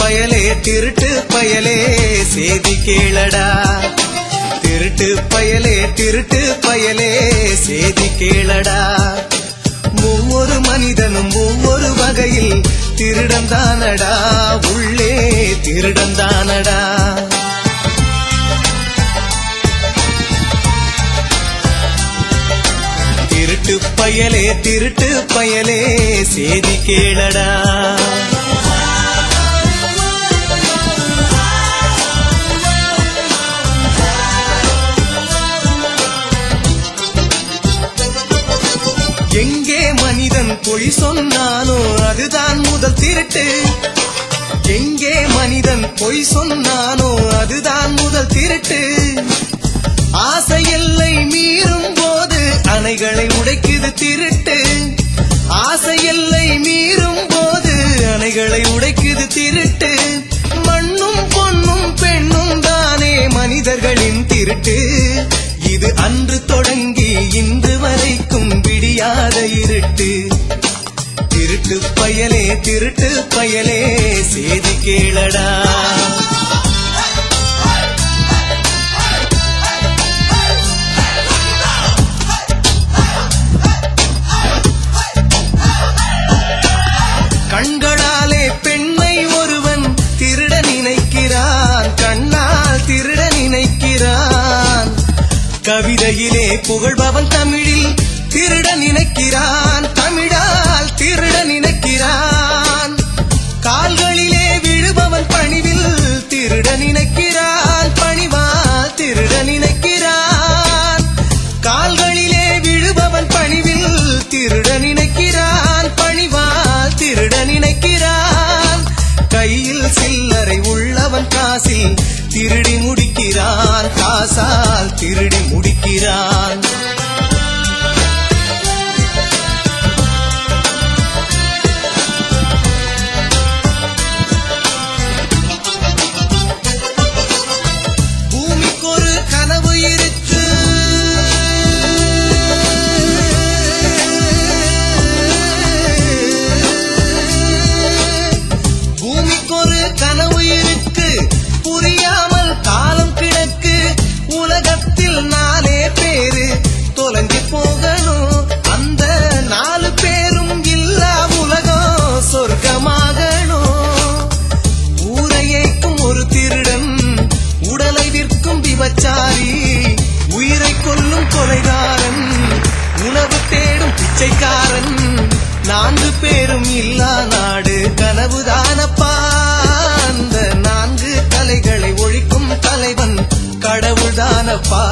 பயலே திருட்டு பயலே செய்தி கேளடா. திருட்டு பயலே திருட்டு பயலே செய்தி கேளடா. ஒவ்வொரு மனிதனும் ஒவ்வொரு வகையில் திருடன் தானடா. உள்ளே திருடன் தானடா. திருட்டு பயலே திருட்டு பயலே செய்தி கேளடா. பொய் சொன்னாலோ அதுதான் முதல் திருட்டு. எங்கே மனிதன் பொய் சொன்னானோ அதுதான் முதல் திருட்டு. ஆசை எல்லை மீறும் போது அணைகளை உடைக்குது திருட்டு. ஆசை எல்லை மீறும் போது அணைகளை உடைக்குது திருட்டு. மண்ணும் பொண்ணும் பெண்ணும் தானே மனிதர்களின் திருட்டு. திருட்டு பயலே திருட்டு பயலே செய்தி கேளடா. கண்களாலே பெண்மை ஒருவன் திருட நினைக்கிறான் கண்ணால் திருட நினைக்கிறான். கவிதையிலே புகழ்பவன் தமிழில் திருட நினைக்கிறான். திருடி முடிக்கிறான். கடவுள்தானப்பா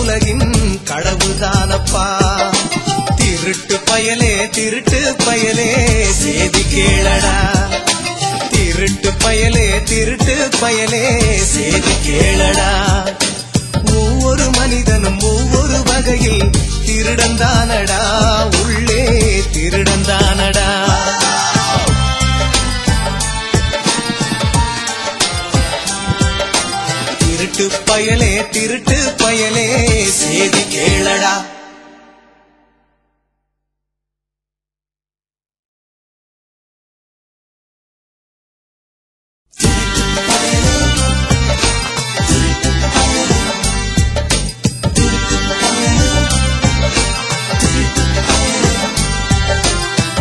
உலகின் கடவுள்தானப்பா திருட்டு பயலே திருட்டு பயலே சேதி கேளடா. திருட்டு பயலே திருட்டு பயலே சேதி கேளடா. ஒவ்வொரு மனிதனும் ஒவ்வொரு வகையில் திருடந்தானடா திருட்டு பயலே சேதி கேளடா.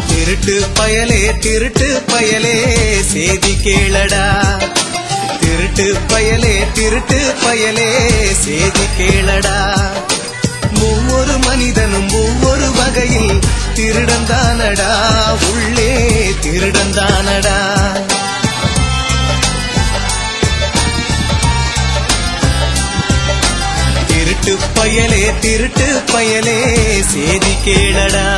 திருட்டு பயலே திருட்டு பயலே சேதி கேளடா. திருட்டு பயலே திருட்டு பயலே. செய்தி கேளடா. ஒவ்வொரு மனிதனும் ஒவ்வொரு வகையில் திருடந்தானடா. உள்ளே திருடந்தானடா. திருட்டு பயலே திருட்டு பயலே. செய்தி கேளடா.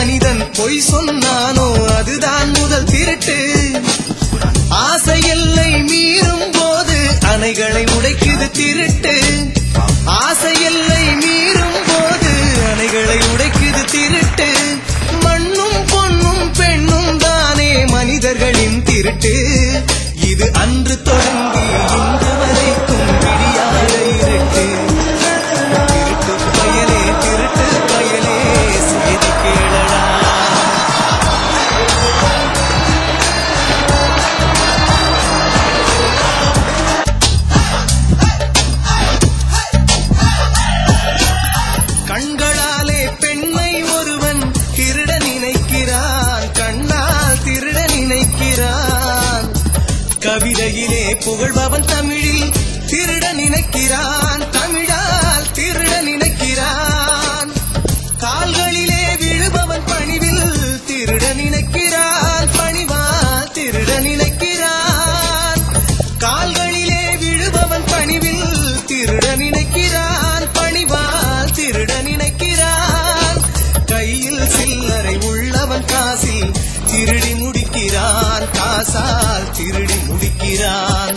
மனிதன் பொய் சொன்னானோ அதுதான் முதல் திருட்டு. ஆசை எல்லை மீறும் போது அணைகளை உடைக்குது திருட்டு. ஆசை எல்லை மீறும் போது அணைகளை உடைக்குது திருட்டு. மண்ணும் பொண்ணும் பெண்ணும் தானே மனிதர்களின் திருட்டு. இது அன்று தொடர் புகழ்பவன் தமிழில் திருட நினைக்கிறான். தமிழால் திருட நினைக்கிறான். கால்களிலே விழுபவன் பணிவில் திருட நினைக்கிறான். பணிவால் திருட நினைக்கிறான். கால்களிலே விழுபவன் பணிவில் திருட நினைக்கிறான். பணிவால் திருட நினைக்கிறான். கையில் சில்லறை உள்ளவன் காசில் திருடி காசால் திருடி முடிக்கிறான்.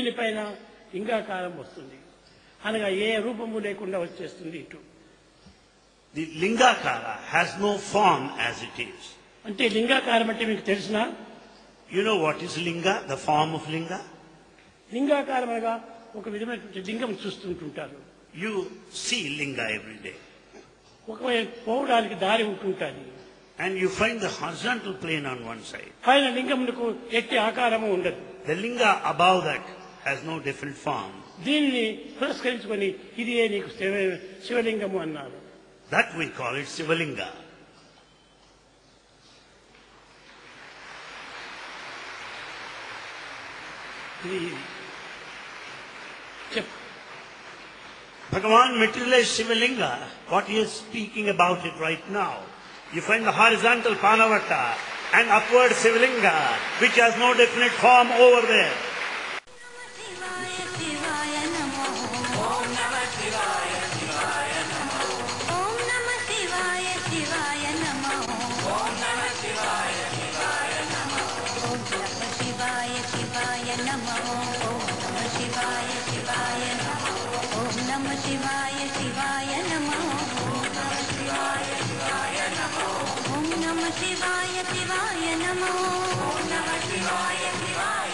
దీనిపైన ఇంకా కాలం వస్తుంది. అనగా ఏ రూపము లేకుండా వచ్చేస్తుంది ఇటు. The lingakara has no form as it is అంటే లింగాకారం అంటే మీకు తెలిసిన? You know what is linga the form of linga లింగాకారం అనగా ఒక విధమైనటువంటి లింగం చూస్తుంటుంటారు. యు సీ లింగా ఎవ్రీడే ఒక పోవడానికి దారి ఉంటుంటుంది. And you find the horizontal plane on one side పైన లింగమునకు ఎట్టి ఆకారము ఉండదు. The linga above that has no different form. దీనిని పురస్కరించుకొని ఇది ఏ నీకు శివ- శివలింగము అన్నారు That we call it Sivalinga. ఇది చెప్ Bhagavan materialized Sivalinga, what he is speaking about it right now. You find the horizontal Panavata and upward Sivalinga, which has no definite form over there. शिवाय शिवाय नमो नमः शिवाय शिवाय